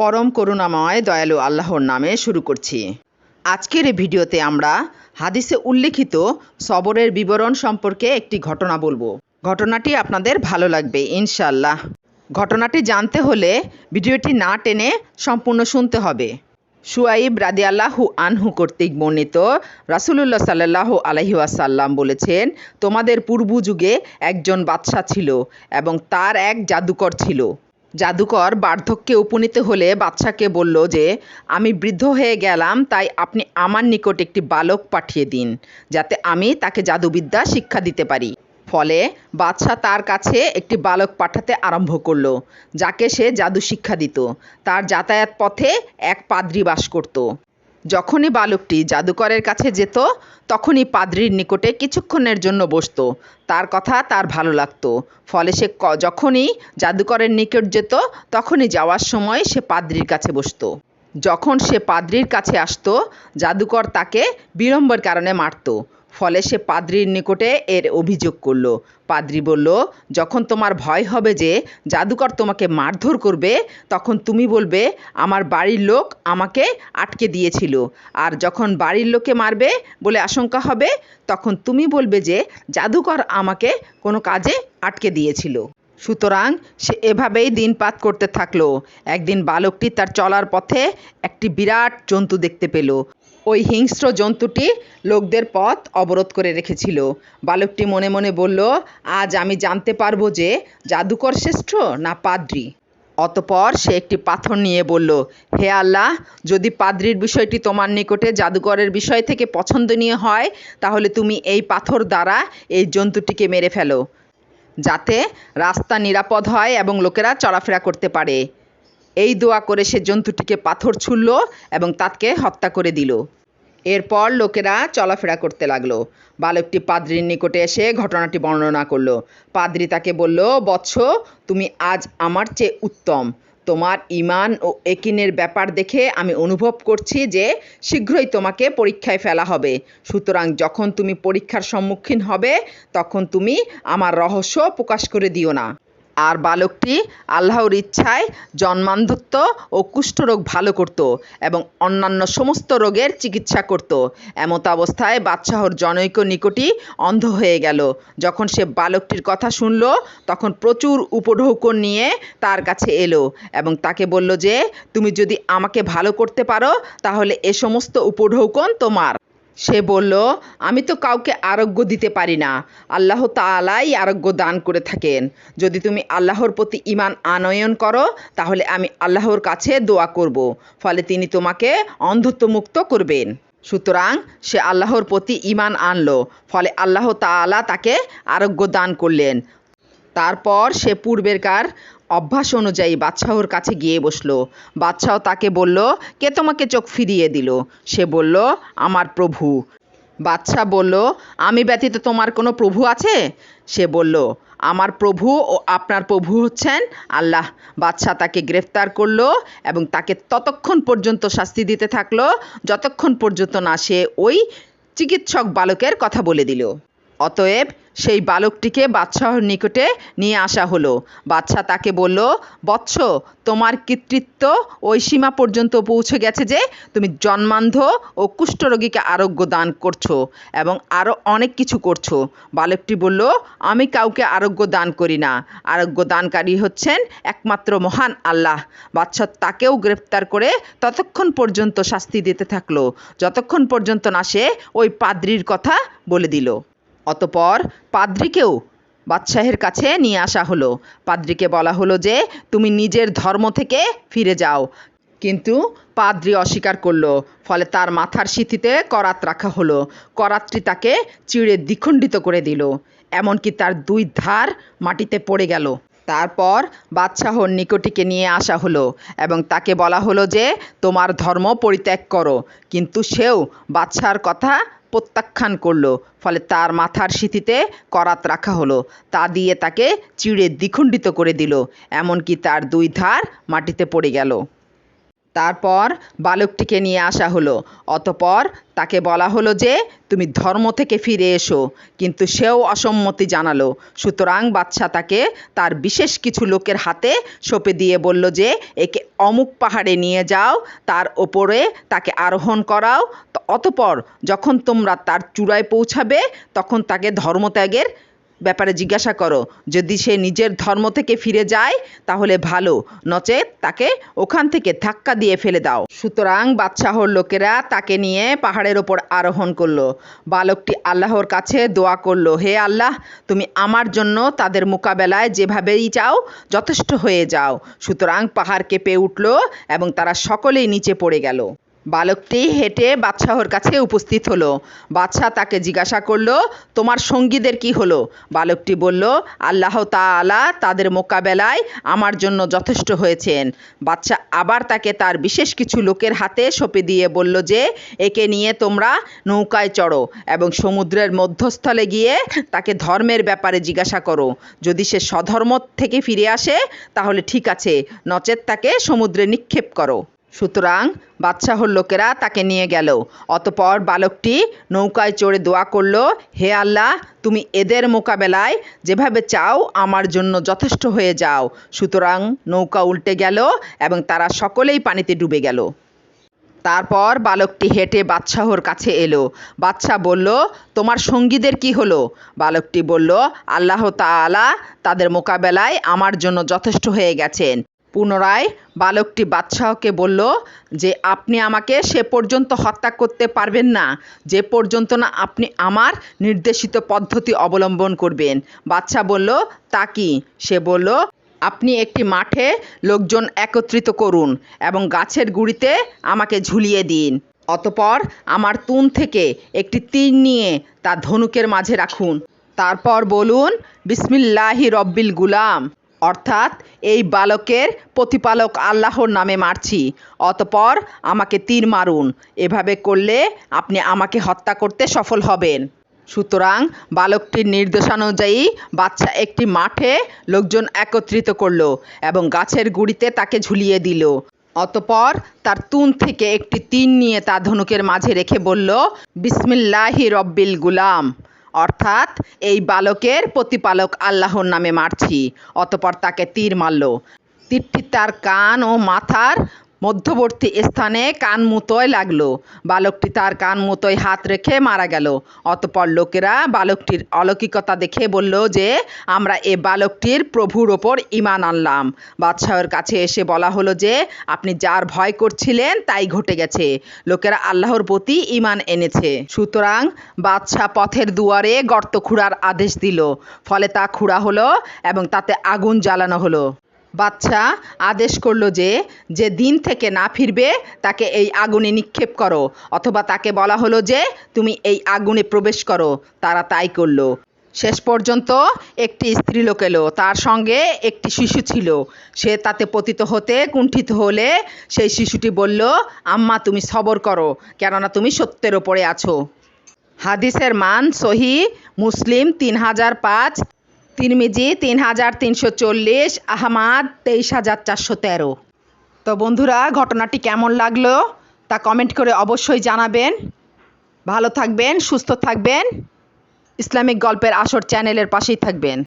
পরম করুণাময় দয়ালু আল্লাহর নামে শুরু করছি। আজকের এই ভিডিওতে আমরা হাদিসে উল্লেখিত সবরের বিবরণ সম্পর্কে একটি ঘটনা বলব। ঘটনাটি আপনাদের ভালো লাগবে ইনশাল্লাহ ঘটনাটি জানতে হলে ভিডিওটি না টেনে সম্পূর্ণ শুনতে হবে। সুয়াইব রাদিয়াল্লাহু আনহু কর্তৃক বর্ণিত রাসুলুল্লাহ সাল্লাহ আলহি ওয়াসাল্লাম বলেছেন, তোমাদের পূর্ব যুগে একজন বাদশা ছিল এবং তার এক জাদুকর ছিল। জাদুকর বার্ধক্যে উপনীত হলে বাদশাকে বলল যে, আমি বৃদ্ধ হয়ে গেলাম, তাই আপনি আমার নিকট একটি বালক পাঠিয়ে দিন, যাতে আমি তাকে জাদুবিদ্যা শিক্ষা দিতে পারি। ফলে বাদশাহ তার কাছে একটি বালক পাঠাতে আরম্ভ করল, যাকে সে জাদু শিক্ষা দিত। তার যাতায়াত পথে এক পাদ্রী বাস করত। যখনই বালকটি জাদুকরের কাছে যেত, তখনই পাদ্রির নিকটে কিছুক্ষণের জন্য বসত। তার কথা তার ভালো লাগতো। ফলে সে যখনই জাদুকরের নিকট যেত, তখনই যাওয়ার সময় সে পাদ্রির কাছে বসত। যখন সে পাদ্রির কাছে আসতো, জাদুকর তাকে বিড়ম্বর কারণে মারতো। ফলে সে পাদ্রির নিকটে এর অভিযোগ করল। পাদ্রি বলল, যখন তোমার ভয় হবে যে জাদুকর তোমাকে মারধর করবে, তখন তুমি বলবে, আমার বাড়ির লোক আমাকে আটকে দিয়েছিল। আর যখন বাড়ির লোকে মারবে বলে আশঙ্কা হবে, তখন তুমি বলবে যে জাদুকর আমাকে কোনো কাজে আটকে দিয়েছিল। সুতরাং সে এভাবেই দিনপাত করতে থাকল। একদিন বালকটি তার চলার পথে একটি বিরাট জন্তু দেখতে পেল। ওই হিংস্র জন্তুটি লোকদের পথ অবরোধ করে রেখেছিল। বালকটি মনে মনে বলল, আজ আমি জানতে পারব যে জাদুকর শ্রেষ্ঠ না পাদ্রী? অতপর সে একটি পাথর নিয়ে বলল, হে আল্লাহ, যদি পাদ্রির বিষয়টি তোমার নিকটে জাদুকরের বিষয় থেকে পছন্দনীয় হয়, তাহলে তুমি এই পাথর দ্বারা এই জন্তুটিকে মেরে ফেলো, যাতে রাস্তা নিরাপদ হয় এবং লোকেরা চলাফেরা করতে পারে। এই দোয়া করে সে জন্তুটিকে পাথর ছুঁড়ল এবং তাকে হত্যা করে দিল। এরপর লোকেরা চলাফেরা করতে লাগল। বালকটি পাদ্রির নিকটে এসে ঘটনাটি বর্ণনা করল। পাদ্রি তাকে বলল, বৎস, তুমি আজ আমার চেয়ে উত্তম। তোমার ইমান ও একিনের ব্যাপার দেখে আমি অনুভব করছি যে শীঘ্রই তোমাকে পরীক্ষায় ফেলা হবে। সুতরাং যখন তুমি পরীক্ষার সম্মুখীন হবে, তখন তুমি আমার রহস্য প্রকাশ করে দিও না। আর বালকটি আল্লাহর ইচ্ছায় জন্মান্ধত্ব ও কুষ্ঠরোগ ভালো করত এবং অন্যান্য সমস্ত রোগের চিকিৎসা করত। এমত অবস্থায় বাদশাহর জনৈক নিকটই অন্ধ হয়ে গেল। যখন সে বালকটির কথা শুনল, তখন প্রচুর উপঢৌকন নিয়ে তার কাছে এলো এবং তাকে বলল যে, তুমি যদি আমাকে ভালো করতে পারো, তাহলে এ সমস্ত উপঢৌকন তোমার। সে বলল, আমি তো কাউকে আরোগ্য দিতে পারি না। আল্লাহ তালাই আরোগ্য দান করে থাকেন। যদি তুমি আল্লাহর প্রতি ইমান আনয়ন করো, তাহলে আমি আল্লাহর কাছে দোয়া করব। ফলে তিনি তোমাকে অন্ধত্বমুক্ত করবেন। সুতরাং সে আল্লাহর প্রতি ইমান আনলো। ফলে আল্লাহ তাআলা তাকে আরোগ্য দান করলেন। তারপর সে পূর্বেরকার অভ্যাস অনুযায়ী বাদশাহর কাছে গিয়ে বসল। বাদশাহ তাকে বলল, কে তোমাকে চোখ ফিরিয়ে দিল? সে বলল, আমার প্রভু। বাদশাহ বলল, আমি ব্যতীত তোমার কোনো প্রভু আছে? সে বলল, আমার প্রভু ও আপনার প্রভু হচ্ছেন আল্লাহ। বাদশাহ তাকে গ্রেফতার করল এবং তাকে ততক্ষণ পর্যন্ত শাস্তি দিতে থাকল। যতক্ষণ পর্যন্ত না সে ওই চিকিৎসক বালকের কথা বলে দিল। অতএব সেই বালকটিকে বাদশাহর নিকটে নিয়ে আসা হলো। বাদশাহ তাকে বলল, বৎস, তোমার কৃতিত্ব ওই সীমা পর্যন্ত পৌঁছে গেছে যে তুমি জন্মান্ধ ও কুষ্ঠরোগীকে আরোগ্য দান করছ এবং আরও অনেক কিছু করছ বালকটি বলল, আমি কাউকে আরোগ্য দান করি না। আরোগ্য দানকারী হচ্ছেন একমাত্র মহান আল্লাহ বাদশাহ তাকেও গ্রেফতার করে ততক্ষণ পর্যন্ত শাস্তি দিতে থাকল। যতক্ষণ পর্যন্ত না সে ওই পাদ্রির কথা বলে দিল। অতপর পাদ্রিকেও বাদশাহের কাছে নিয়ে আসা হলো। পাদ্রিকে বলা হলো যে, তুমি নিজের ধর্ম থেকে ফিরে যাও। কিন্তু পাদ্রি অস্বীকার করল, ফলে তার মাথার সিথিতে করাত রাখা হলো। করাতটি তাকে চিড়ে দ্বিখণ্ডিত করে দিল, এমনকি তার দুই ধার মাটিতে পড়ে গেল। তারপর বাদশাহর নিকটিকে নিয়ে আসা হলো এবং তাকে বলা হলো যে, তোমার ধর্ম পরিত্যাগ করো। কিন্তু সেও বাদশার কথা প্রত্যাখ্যান করল, ফলে তার মাথার সিথিতে করাত রাখা হলো। তা দিয়ে তাকে চিড়ে দ্বিখণ্ডিত করে দিল, এমনকি তার দুই ধার মাটিতে পড়ে গেল। তারপর বালকটিকে নিয়ে আসা হলো। অতপর তাকে বলা হলো যে, তুমি ধর্ম থেকে ফিরে এসো। কিন্তু সেও অসম্মতি জানালো। সুতরাং বাচ্চা তাকে তার বিশেষ কিছু লোকের হাতে সঁপে দিয়ে বলল যে, একে অমুক পাহাড়ে নিয়ে যাও, তার ওপরে তাকে আরোহণ করাও। অতপর যখন তোমরা তার চূড়ায় পৌঁছাবে, তখন তাকে ধর্মত্যাগের ব্যাপারে জিজ্ঞাসা করো। যদি সে নিজের ধর্ম থেকে ফিরে যায়, তাহলে ভালো। নচেত তাকে ওখান থেকে ধাক্কা দিয়ে ফেলে দাও। সুতরাং বাদশাহর লোকেরা তাকে নিয়ে পাহাড়ের ওপর আরোহণ করল। বালকটি আল্লাহর কাছে দোয়া করল, হে আল্লাহ, তুমি আমার জন্য তাদের মোকাবেলায় যেভাবেই চাও, যথেষ্ট হয়ে যাও। সুতরাং পাহাড় কেঁপে উঠল এবং তারা সকলেই নিচে পড়ে গেল। বালকটি হেঁটে বাদশাহর কাছে উপস্থিত হলো। বাদশাহ তাকে জিজ্ঞাসা করল, তোমার সঙ্গীদের কি হলো? বালকটি বলল, আল্লাহ তাআলা তাদের মোকাবেলায় আমার জন্য যথেষ্ট হয়েছেন। বাচ্চা আবার তাকে তার বিশেষ কিছু লোকের হাতে সঁপে দিয়ে বলল যে, একে নিয়ে তোমরা নৌকায় চড়ো এবং সমুদ্রের মধ্যস্থলে গিয়ে তাকে ধর্মের ব্যাপারে জিজ্ঞাসা করো। যদি সে স্বধর্ম থেকে ফিরে আসে, তাহলে ঠিক আছে, নচেত তাকে সমুদ্রে নিক্ষেপ করো। সুতরাং বাদশাহর লোকেরা তাকে নিয়ে গেল। অতপর বালকটি নৌকায় চড়ে দোয়া করল, হে আল্লাহ, তুমি এদের মোকাবেলায় যেভাবে চাও আমার জন্য যথেষ্ট হয়ে যাও। সুতরাং নৌকা উল্টে গেল এবং তারা সকলেই পানিতে ডুবে গেল। তারপর বালকটি হেঁটে বাদশাহর কাছে এলো। বাদশাহ বলল, তোমার সঙ্গীদের কি হলো? বালকটি বলল, আল্লাহ তাআলা তাদের মোকাবেলায় আমার জন্য যথেষ্ট হয়ে গেছেন। পুনরায় বালকটি বাদশাহকে বলল যে, আপনি আমাকে সে পর্যন্ত হত্যা করতে পারবেন না। যে পর্যন্ত না আপনি আমার নির্দেশিত পদ্ধতি অবলম্বন করবেন। বাদশাহ বলল, তা কি? সে বলল, আপনি একটি মাঠে লোকজন একত্রিত করুন এবং গাছের গুঁড়িতে আমাকে ঝুলিয়ে দিন। অতপর আমার তুন থেকে একটি তীর নিয়ে তা ধনুকের মাঝে রাখুন। তারপর বলুন, বিসমিল্লাহি রব্বিল গুলাম। অর্থাৎ এই বালকের প্রতিপালক আল্লাহর নামে মারছি। অতপর আমাকে তীর মারুন। এভাবে করলে আপনি আমাকে হত্যা করতে সফল হবেন। সুতরাং বালকটির নির্দেশানুযায়ী বাচ্চা একটি মাঠে লোকজন একত্রিত করল এবং গাছের গুঁড়িতে তাকে ঝুলিয়ে দিল। অতপর তার তুন থেকে একটি তিন নিয়ে তা ধনুকের মাঝে রেখে বলল, বিসমিল্লাহি রব্বিল গুলাম। অর্থাৎ এই বালকের প্রতিপালক আল্লাহর নামে মারছি। অতপর তাকে তীর মারল। তীরটি তার কান ও মাথার মধ্যবর্তী স্থানে কান মুতোয় লাগল। বালকটি তার কান মুতোয় হাত রেখে মারা গেল। অতপর লোকেরা বালকটির অলৌকিকতা দেখে বলল যে, আমরা এ বালকটির প্রভুর ওপর ইমান আনলাম। বাদশাহের কাছে এসে বলা হলো যে, আপনি যার ভয় করছিলেন, তাই ঘটে গেছে। লোকেরা আল্লাহর প্রতি ইমান এনেছে। সুতরাং বাদশাহ পথের দুয়ারে গর্ত খুঁড়ার আদেশ দিল। ফলে তা খুঁড়া হলো এবং তাতে আগুন জ্বালানো হলো। বাচ্চা আদেশ করল যে যে দিন থেকে না ফিরবে, তাকে এই আগুনে নিক্ষেপ করো। অথবা তাকে বলা হলো যে, তুমি এই আগুনে প্রবেশ করো। তারা তাই করল। শেষ পর্যন্ত একটি স্ত্রীলোক এলো। তার সঙ্গে একটি শিশু ছিল। সে তাতে পতিত হতে কুণ্ঠিত হলে সেই শিশুটি বলল, আম্মা, তুমি সবর করো, কেননা তুমি সত্যের ওপরে আছো। হাদিসের মান সহি, মুসলিম তিন হাজার পাঁচ তিরমিজি তিন হাজার তিনশো চল্লিশ, আহমাদ তেইশ হাজার চারশো তেরো। তো বন্ধুরা, ঘটনাটি কেমন লাগল তা কমেন্ট করে অবশ্যই জানাবেন। ভালো থাকবেন, সুস্থ থাকবেন। ইসলামিক গল্পের আসর চ্যানেলের পাশেই থাকবেন।